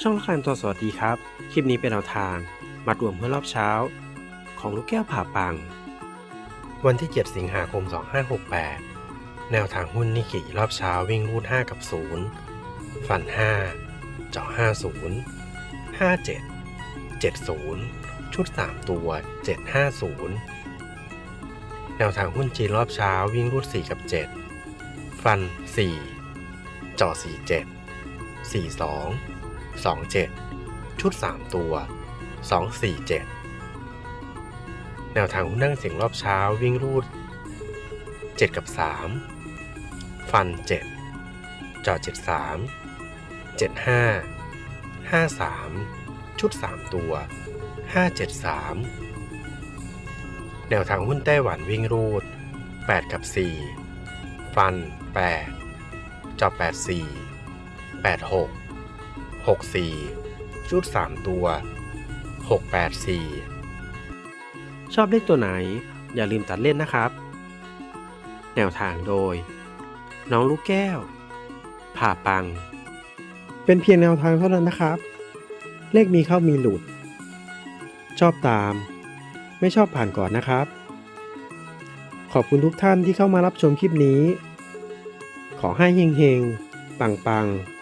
ช่องละคันตัวสวัสดีครับ คลิปนี้เป็นแนวทาง มัดรวมเพื่อรอบเช้า ของลูกแก้วผ่าปัง วันที่ 7 สิงหาคม 2568 แนวทางหุ้นนิกเกิรอบเช้าวิ่งรูด 5 กับ 0 ฟัน 5 เจาะ 50 57 70 ชุด 3 ตัว 750 แนวทางหุ้นจีนรอบเช้าวิ่งรูด 4 กับ 7 ฟัน 4 เจาะ 47 42 27 ชุด 3 ตัว 247 แนวทางหุ้นนั่งเสียงรอบเช้าวิ่งรูด 7 กับ 3 ฟัน 7 จอ73 75 53 ชุด 3 ตัว 573 แนวทางหุ้นไต้หวันวิ่งรูด 8 กับ 4 ฟัน 8 จอ84 86 64 ชุด 3 ตัว 684 ชอบเลขตัวไหน อย่าลืมตัดเล่นนะครับ แนวทางโดย น้องลูกแก้ว ผ่าปัง เป็นเพียงแนวทางเท่านั้นนะครับ เลขมีเข้ามีหลุด ชอบตาม ไม่ชอบผ่านก่อนนะครับ ขอบคุณทุกท่านที่เข้ามารับชมคลิปนี้ ขอให้เฮงๆ ปังๆ